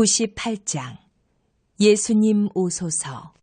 98장. 예수님 오소서.